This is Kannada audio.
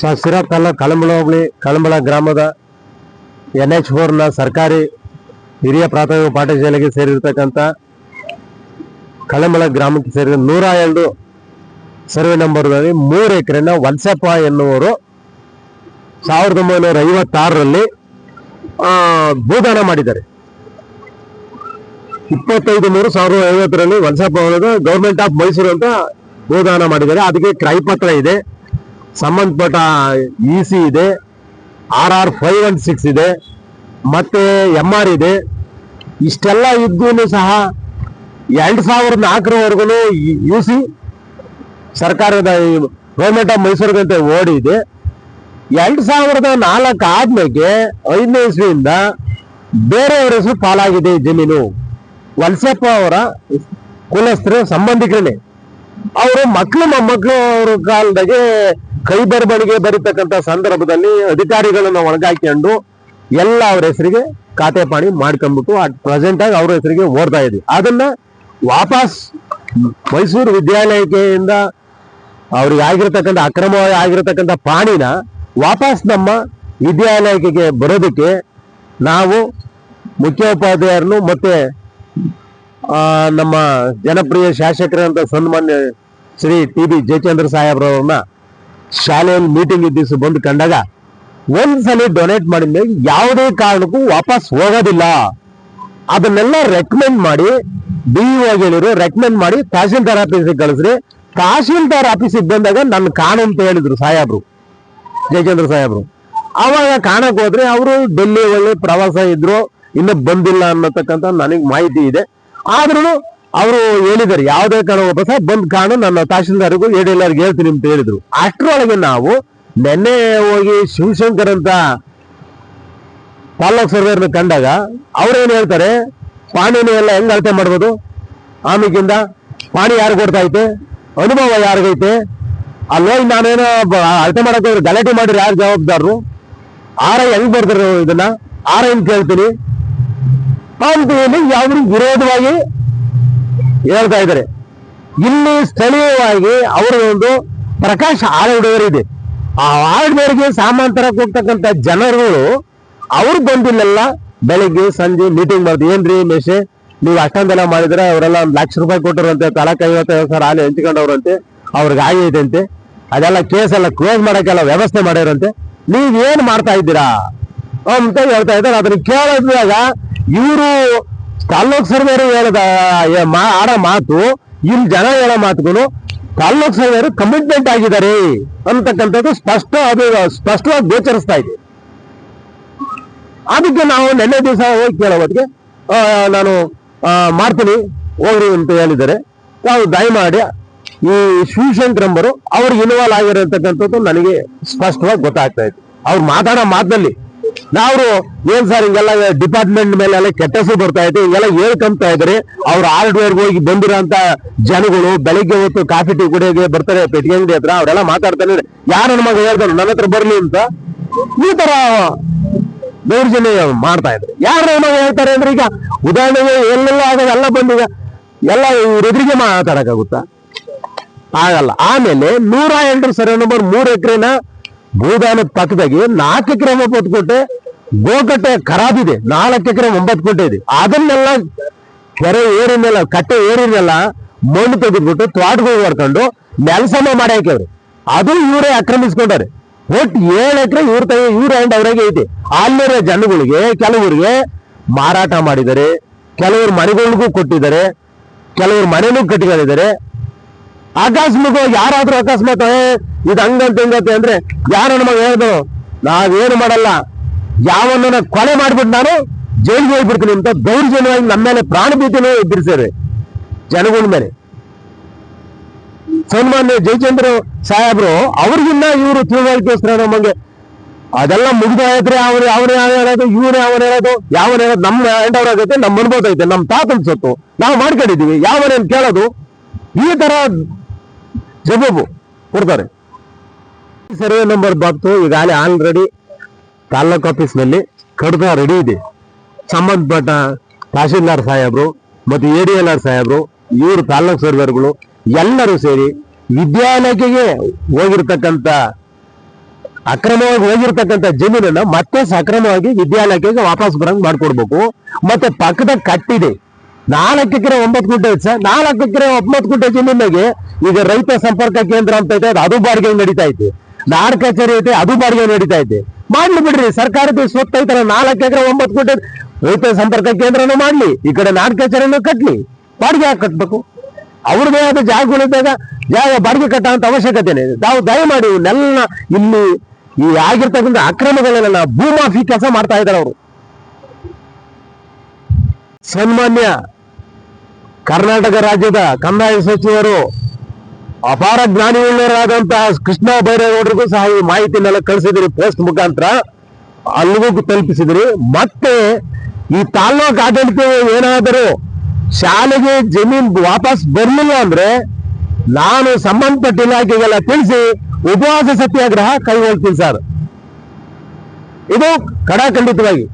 ಸ- ಸಿರಾ ತಾಲೂಕು ಕಳಂಬಳ ಹೋಬಳಿ ಕಳಂಬಳ ಗ್ರಾಮದ ಎನ್ ಎಚ್ ಫೋರ್ನ ಸರ್ಕಾರಿ ಹಿರಿಯ ಪ್ರಾಥಮಿಕ ಪಾಠಶಾಲೆಗೆ ಸೇರಿರ್ತಕ್ಕಂಥ ಕಳಂಬಳ ಗ್ರಾಮಕ್ಕೆ ಸೇರಿದ ನೂರ ಎರಡು ಸರ್ವೆ ನಂಬರ್ನಲ್ಲಿ ಮೂರು ಎಕರೆನ ವಲ್ಸಪ್ಪ ಎನ್ನುವರು ಸಾವಿರದ ಒಂಬೈನೂರ ಐವತ್ತಾರರಲ್ಲಿ ಭೂದಾನ ಮಾಡಿದ್ದಾರೆ. ಇಪ್ಪತ್ತೈದು ಮೂರು ಸಾವಿರದ ಐವತ್ತರಲ್ಲಿ ವಲ್ಸಪ್ಪ ಗೌರ್ಮೆಂಟ್ ಆಫ್ ಮೈಸೂರು ಅಂತ ಭೂದಾನ ಮಾಡಿದ್ದಾರೆ. ಅದಕ್ಕೆ ಕ್ರೈಪತ್ರ ಇದೆ. ಸಂಬಂಧಪಟ್ಟ ಇ ಸಿ ಇದೆ R R five one six ಇದೆ, ಮತ್ತೆ ಎಂ ಆರ್ ಇದೆ. ಇಷ್ಟೆಲ್ಲ ಇದ್ದೂ ಸಹ ಎರಡು ಸಾವಿರದ ನಾಲ್ಕರವರೆಗೂ ಯು ಸಿ ಸರ್ಕಾರದ ಗೌರ್ಮೆಂಟ್ ಆಫ್ ಮೈಸೂರಿಗಂತೆ ಓಡಿದೆ. ಎರಡು ಸಾವಿರದ ನಾಲ್ಕು ಆದ್ಮೇಲೆ ಐದನೇ ಇಸ್ವಿಯಿಂದ ಬೇರೆಯವರ ಹೆಸರು ಪಾಲಾಗಿದೆ ಜಮೀನು. ವಲ್ಸಪ್ಪ ಅವರ ಕುಲಸ್ಥರು ಸಂಬಂಧಿಕರೇ ಅವರು ಮಕ್ಕಳು ಮೊಮ್ಮಕ್ಕಳು ಅವ್ರ ಕಾಲದಾಗೆ ಕೈ ಬರವಣಿಗೆ ಬರೀತಕ್ಕಂಥ ಸಂದರ್ಭದಲ್ಲಿ ಅಧಿಕಾರಿಗಳನ್ನ ಒಳಗಾಕೊಂಡು ಎಲ್ಲ ಅವ್ರ ಹೆಸರಿಗೆ ಖಾತೆ ಪಾಣಿ ಮಾಡ್ಕೊಂಡ್ಬಿಟ್ಟು ಅಟ್ ಪ್ರೆಸೆಂಟ್ ಆಗಿ ಅವ್ರ ಹೆಸರಿಗೆ ಓಡ್ತಾ ಇದ್ವಿ. ಅದನ್ನ ವಾಪಸ್ ಮೈಸೂರು ವಿದ್ಯಾಲಯಕ್ಕೆಯಿಂದ ಅವ್ರಿಗೆ ಆಗಿರತಕ್ಕಂಥ ಅಕ್ರಮವಾಗಿ ಆಗಿರತಕ್ಕಂಥ ಪಾಣಿನ ವಾಪಸ್ ನಮ್ಮ ವಿದ್ಯಾಲಯಕ್ಕೆ ಬರೋದಕ್ಕೆ ನಾವು ಮುಖ್ಯೋಪಾಧ್ಯಾಯರನ್ನು ಮತ್ತೆ ಆ, ನಮ್ಮ ಜನಪ್ರಿಯ ಶಾಸಕರಂತ ಸನ್ಮಾನ್ಯ ಶ್ರೀ ಟಿ ಬಿ ಜಯಚಂದ್ರ ಸಾಹೇಬ್ರವ್ರನ್ನ ಶಾಲೆಯಲ್ಲಿ ಮೀಟಿಂಗ್ ಇದ್ದಿದ್ದು ಬಂದು ಕಂಡಾಗ ಒಂದ್ಸಲಿ ಡೊನೇಟ್ ಮಾಡಿದ ಮೇಲೆ ಯಾವುದೇ ಕಾರಣಕ್ಕೂ ವಾಪಸ್ ಹೋಗೋದಿಲ್ಲ. ಅದನ್ನೆಲ್ಲ ರೆಕಮೆಂಡ್ ಮಾಡಿ ಡಿ ಹೇಳಿರು ರೆಕಮೆಂಡ್ ಮಾಡಿ, ತಹಶೀಲ್ದಾರ್ ಆಫೀಸಿಗೆ ಕಳಿಸ್ರಿ. ತಹಶೀಲ್ದಾರ್ ಆಫೀಸಿಗೆ ಬಂದಾಗ ನನ್ನ ಕಾಣು ಅಂತ ಹೇಳಿದ್ರು ಸಾಹೇಬ್ರು, ಜಯಚಂದ್ರ ಸಾಹೇಬ್ರು. ಅವಾಗ ಕಾಣಕ್ ಹೋದ್ರೆ ಅವರು ಡೆಲ್ಲಿ ಒಳ್ಳೆ ಪ್ರವಾಸ ಇದ್ರು, ಇನ್ನೂ ಬಂದಿಲ್ಲ ಅನ್ನತಕ್ಕಂಥ ನನಗೆ ಮಾಹಿತಿ ಇದೆ. ಆದ್ರೂ ಅವರು ಹೇಳಿದ್ದಾರೆ, ಯಾವುದೇ ಕಾರಣ ಸಹ ಬಂದ್ ಕಾಣು ನನ್ನ ತಹಶೀಲ್ದಾರ್ಗೂ ಎಲ್ಲರಿಗೂ ಹೇಳ್ತೀನಿ ಅಂತ ಹೇಳಿದ್ರು. ಅಷ್ಟರೊಳಗೆ ನಾವು ನೆನ್ನೆ ಹೋಗಿ ಶಿವಶಂಕರ್ ಅಂತ ತಾಲೂಕ್ ಸರ್ವೇರ್ನ ಕಂಡಾಗ ಅವ್ರೇನ್ ಹೇಳ್ತಾರೆ, ಪಾಣಿನ ಎಲ್ಲ ಹೆಂಗ್ ಅಳತೆ ಮಾಡ್ಬೋದು? ಆಮೇಕಿಂದ ಪಾಣಿ ಯಾರು ಕೊಡ್ತಾ ಐತೆ? ಅನುಭವ ಯಾರಿಗೈತೆ? ಅಲ್ಲೋಗಿ ನಾನೇನೋ ಅಳತೆ ಮಾಡಕ್ ಹೋದ್ರೆ ಗಲಾಟೆ ಮಾಡಿದ್ರೆ ಯಾರು ಜವಾಬ್ದಾರರು? ಆರ ಹೆಂಗ್ ಬರ್ತಾರೆ ಇದನ್ನ? ಆರ ಹೆಂಗ್ ಕೇಳ್ತೀನಿ? ಯಾವ್ದು ವಿರೋಧವಾಗಿ ಹೇಳ್ತಾ ಇದ್ದಾರೆ. ಇಲ್ಲಿ ಸ್ಥಳೀಯವಾಗಿ ಅವರ ಒಂದು ಪ್ರಕಾಶ್ ಆಳ್ವಡೆಯವರು ಇದೆ. ಆ ಸಾಮಾನು ಸಾಮಾಂತರಕ್ಕೆ ಹೋಗ್ತಕ್ಕಂಥ ಜನರುಗಳು ಅವ್ರು ಬಂದಿಲ್ಲೆಲ್ಲ ಬೆಳಿಗ್ಗೆ, ಸಂಜೆ ಮೀಟಿಂಗ್ ಮಾಡ್ದು, ಏನ್ರಿ ಮೇಷೆ, ನೀವು ಅಷ್ಟೊಂದೆಲ್ಲ ಮಾಡಿದ್ರೆ ಅವರೆಲ್ಲ ಒಂದು ಲಕ್ಷ ರೂಪಾಯಿ ಕೊಟ್ಟರಂತೆ ತಲಕ್ ಐವತ್ತೈದು ಸಾವಿರ ಹಾಲು ಹಂಚ್ಕೊಂಡವ್ರಂತೆ, ಅವ್ರಿಗೆ ಆಗೈತಂತೆ ಅದೆಲ್ಲ ಕೇಸ್ ಎಲ್ಲ ಕ್ಲೋಸ್ ಮಾಡಕ್ಕೆಲ್ಲ ವ್ಯವಸ್ಥೆ ಮಾಡ್ಯಾರಂತೆ ನೀವ್ ಏನ್ ಮಾಡ್ತಾ ಇದ್ದೀರಾ? ಅಂತ ಹೇಳ್ತಾ ಇದ್ದಾರೆ. ಅದನ್ನ ಕೇಳಿದಾಗ ಇವರು ತಾಲ್ಲೂಕ್ ಸರ್ವೇರು ಹೇಳದ ಆಡೋ ಮಾತು ಇಲ್ಲಿ ಜನ ಹೇಳೋ ಮಾತುಗಳು ತಾಲ್ಲೂಕ್ ಸರ್ವೇರು ಕಮಿಟ್ಮೆಂಟ್ ಆಗಿದ್ದಾರೆ ಅಂತಕ್ಕಂಥದ್ದು ಸ್ಪಷ್ಟ ಅದು ಸ್ಪಷ್ಟವಾಗಿ ಗೋಚರಿಸ್ತಾ ಇದೆ. ಅದಕ್ಕೆ ನಾವು ನಿನ್ನೆ ದಿವಸ ಹೋಗಿ ಕೇಳೋ ಹೊತ್ತಿಗೆ ಆ, ನಾನು ಮಾಡ್ತೀನಿ ಹೋಗ್ರಿ ಅಂತ ಹೇಳಿದ್ದಾರೆ. ನಾವು ದಯಮಾಡಿ ಈ ಶಿವಶಂಕರ್ ಎಂಬರು ಅವ್ರಿಗೆ ಇನ್ವಾಲ್ವ್ ಆಗಿರತಕ್ಕಂಥದ್ದು ನನಗೆ ಸ್ಪಷ್ಟವಾಗಿ ಗೊತ್ತಾಗ್ತಾ ಇತ್ತು ಅವ್ರು ಮಾತಾಡೋ ಮಾತಲ್ಲಿ ನಾವು ಏನ್ ಸರ್ ಹಿಂಗೆಲ್ಲ ಡಿಪಾರ್ಟ್ಮೆಂಟ್ ಮೇಲೆ ಎಲ್ಲ ಕೆಟ್ಟಸು ಬರ್ತಾ ಇದೆ ಹಿಂಗೆಲ್ಲ ಹೇಳ್ಕೊಂತ ಇದ್ರಿ ಅವ್ರ ಹಾರ್ಡ್ವೇರ್ ಹೋಗಿ ಬಂದಿರೋಂತ ಜನಗಳು ಬೆಳಿಗ್ಗೆ ಹೊತ್ತು ಕಾಫಿ ಟೀ ಕುಡಿಯೋಕೆ ಬರ್ತಾರೆ, ಪೆಟ್ಟಿಗೆ ಅಂಗಡಿ ಹತ್ರ, ಅವರೆಲ್ಲ ಮಾತಾಡ್ತಾನೆ ಯಾರು ನಮಗ ಮಗ ಹೇಳ್ತಾರೆ ನನ್ನ ಹತ್ರ ಬರ್ಲಿ ಅಂತ? ಈ ತರ ದೌರ್ಜನ್ಯ ಮಾಡ್ತಾ ಇದ್ರು ಯಾರು ನಮಗ ಹೇಳ್ತಾರೆ ಅಂದ್ರೆ ಈಗ ಉದಾಹರಣೆಗೆ ಎಲ್ಲೆಲ್ಲ ಆಗೋದು ಎಲ್ಲ ಬಂದೀಗ ಎಲ್ಲ ಎದುರಿಗೆ ಮಾತಾಡಕ್ಕಾಗುತ್ತಾ? ಆಗಲ್ಲ. ಆಮೇಲೆ ನೂರ ಎಂಟು ಸರಿ ನಂಬರ್ ಮೂರು ಎಕರೆನ ಭೂದಾನದ ಪಕ್ಕದಾಗಿ ನಾಲ್ಕು ಎಕರೆ ಒಂಬತ್ತು ಕೋಟೆ ಗೋಕಟ್ಟೆ ಖರಾಬಿದೆ ನಾಲ್ಕು ಎಕರೆ ಒಂಬತ್ತು ಕೋಟೆ ಇದೆ. ಅದನ್ನೆಲ್ಲ ಕೆರೆ ಏರಿನೆಲ್ಲ ಕಟ್ಟೆ ಏರಿನೆಲ್ಲ ಮಣ್ಣು ತೆಗೆದ್ಬಿಟ್ಟು ತ್ವಾಟಗಳು ಮಾಡ್ಕೊಂಡು ನೆಲಸಮ ಮಾಡಿ ಹಾಕ್ಯವ್ರಿ ಅದು ಇವರೇ ಆಕ್ರಮಿಸ್ಕೊಂಡವ್ರೆ. ಒಟ್ಟು ಏಳು ಎಕರೆ ಇವ್ರ ತಾಯಿ ಇವ್ರ ಅಂಡ್ ಅವ್ರಿಗೆ ಐತಿ. ಅಲ್ಲಿರೋ ಜನಗಳಿಗೆ, ಕೆಲವರಿಗೆ ಮಾರಾಟ ಮಾಡಿದ್ದಾರೆ. ಕೆಲವರು ಮನೆಗಳಿಗೂ ಕೊಟ್ಟಿದ್ದಾರೆ. ಕೆಲವರು ಮನೆನೂ ಕಟ್ಟಿಕೊಂಡಿದ್ದಾರೆ. ಅಕಸ್ಮಾತ್ ಯಾರಾದ್ರೂ ಅಕಸ್ಮಾತ್ ಇದು ಹಂಗಂತ ಹಿಂಗತ್ತೆ ಅಂದ್ರೆ ಯಾರು ನಮಗೆ ಹೇಳ್ದು ನಾವೇನು ಮಾಡಲ್ಲ. ಯಾವನ್ನ ಕೊಲೆ ಮಾಡ್ಬಿಟ್ಟು ನಾನು ಜೈಲಿಗೆ ಹೋಗ್ಬಿಡ್ತೀನಿ ಅಂತ ದೌರ್ಜನ್ಯವಾಗಿ ನಮ್ಮ ಮೇಲೆ ಪ್ರಾಣ ಭೀತಿನೇ ಎದುರಿಸ್ಯಾರೆ ಜನಗಳ ಮೇಲೆ. ಸನ್ಮಾನ್ಯ ಜಯಚಂದ್ರ ಸಾಹೇಬ್ರು, ಅವ್ರಿಗಿನ್ನ ಇವರು ತಿಳುವಳಿಕೆಸ್ತಾರೆ ನಮಗೆ ಅದೆಲ್ಲ ಮುಗ್ದಾಯ್ತ್ರಿ ಅವ್ರು ಅವನೇ ಹೇಳೋದು, ಇವ್ರು ಅವನ ಹೇಳೋದು, ಯಾವನ ಹೇಳೋದು, ನಮ್ಮ ಎಂಟವ್ರ ಆಗೈತೆ, ನಮ್ಮ ಅನುಭವ ಐತೆ, ನಮ್ಮ ತಾತನ ಸೊತ್ತು. ನಾವು ಮಾಡ್ಕೊಂಡಿದೀವಿ ಯಾವನೇನ್ ಕೇಳೋದು? ಈ ತರ ಜವಾಬು ಕೊಡ್ತಾರೆ. ಸರ್ವೆ ನಂಬರ್ ಬಾಕ್ತು ಈಗಾಗಲೇ ಆಲ್ರೆಡಿ ತಾಲ್ಲೂಕು ಆಫೀಸ್ನಲ್ಲಿ ಕಡ್ದ ರೆಡಿ ಇದೆ. ಸಂಬಂಧಪಟ್ಟ ತಹಶೀಲ್ದಾರ್ ಸಾಹೇಬರು ಮತ್ತು ಎ ಡಿ ಎಲ್ ಆರ್ ಸಾಹೇಬ್ರು, ಇವರು ತಾಲ್ಲೂಕು ಸರ್ವೇರ್ಗಳು ಎಲ್ಲರೂ ಸೇರಿ ವಿದ್ಯಾಲಯಕ್ಕೆ ಹೋಗಿರ್ತಕ್ಕಂಥ, ಅಕ್ರಮವಾಗಿ ಹೋಗಿರ್ತಕ್ಕಂಥ ಜಮೀನನ್ನ ಮತ್ತೆ ಸಕ್ರಮವಾಗಿ ವಿದ್ಯಾಲಯಕ್ಕೆ ವಾಪಸ್ ಬರಂಗ್ ಮಾಡ್ಕೊಡ್ಬೇಕು. ಮತ್ತೆ ಪಕ್ಕದ ಕಟ್ಟಿದೆ. ನಾಲ್ಕು ಎಕರೆ ಒಂಬತ್ತು ಗುಂಟೆ ಐತೆ ಸರ್. ನಾಲ್ಕು ಎಕರೆ ಒಂಬತ್ತು ಗುಂಟೆ ಜಮೀನಿಗೆ ಈಗ ರೈತ ಸಂಪರ್ಕ ಕೇಂದ್ರ ಅಂತ ಐತೆ ಅದು ಬಾಡಿಗೆ ನಡೀತಾ ಐತೆ ನಾಡ್ ಕಚೇರಿ ಐತೆ, ಅದು ಬಾಡಿಗೆ ನಡೀತಾ ಐತೆ ಮಾಡ್ಲಿ ಬಿಡ್ರಿ ಸರ್ಕಾರದ ಸ್ವತ್ತು ಐತಲ್ಲ, ನಾಲ್ಕು ಎಕರೆ ಒಂಬತ್ತು ಗುಂಟೆ ರೈತ ಸಂಪರ್ಕ ಕೇಂದ್ರನೂ ಮಾಡ್ಲಿ, ಈ ಕಡೆ ನಾಡ್ ಕಚೇರಿನೂ ಕಟ್ಲಿ. ಬಾಡಿಗೆ ಯಾಕೆ ಕಟ್ಬೇಕು? ಅವ್ರದೇ ಆದ ಜಾಗಗಳಿದ್ದಾಗ ಜಾಗ ಬಾಡಿಗೆ ಕಟ್ಟ ಅಂತ ಅವಶ್ಯಕತೆ ಇದೆ ತಾವು ದಯಮಾಡಿ ಇವನ್ನೆಲ್ಲ ಇಲ್ಲಿ ಈ ಆಗಿರ್ತಕ್ಕಂಥ ಅಕ್ರಮಗಳನ್ನೆಲ್ಲ ಭೂಮಾಫಿ ಕೆಲಸ ಮಾಡ್ತಾ ಇದ್ದಾರೆ ಅವರು. ಸನ್ಮಾನ್ಯ ಕರ್ನಾಟಕ ರಾಜ್ಯದ ಕಂದಾಯ ಸಚಿವರು, ಅಪಾರ ಜ್ಞಾನಿಯುಳ್ಳರಾದಂತಹ ಕೃಷ್ಣ ಬೈರೇಗೌಡರಿಗೂ ಸಹ ಈ ಮಾಹಿತಿನೆಲ್ಲ ಕಳಿಸಿದ್ರಿ ಪೋಸ್ಟ್ ಮುಖಾಂತರ. ಅಲ್ಲಿಗೂ ತಲುಪಿಸಿದ್ರಿ. ಮತ್ತೆ ಈ ತಾಲ್ಲೂಕು ಆಡಳಿತ ಏನಾದರೂ ಶಾಲೆಗೆ ಜಮೀನ್ ವಾಪಸ್ ಬರ್ಲಿಲ್ಲ ಅಂದ್ರೆ ನಾನು ಸಂಬಂಧಪಟ್ಟ ಇಲಾಖೆಗೆಲ್ಲ ತಿಳಿಸಿ ಉಪವಾಸ ಸತ್ಯಾಗ್ರಹ ಕೈಗೊಳ್ತೀನಿ ಸರ್. ಇದು ಕಡಾಖಂಡಿತವಾಗಿ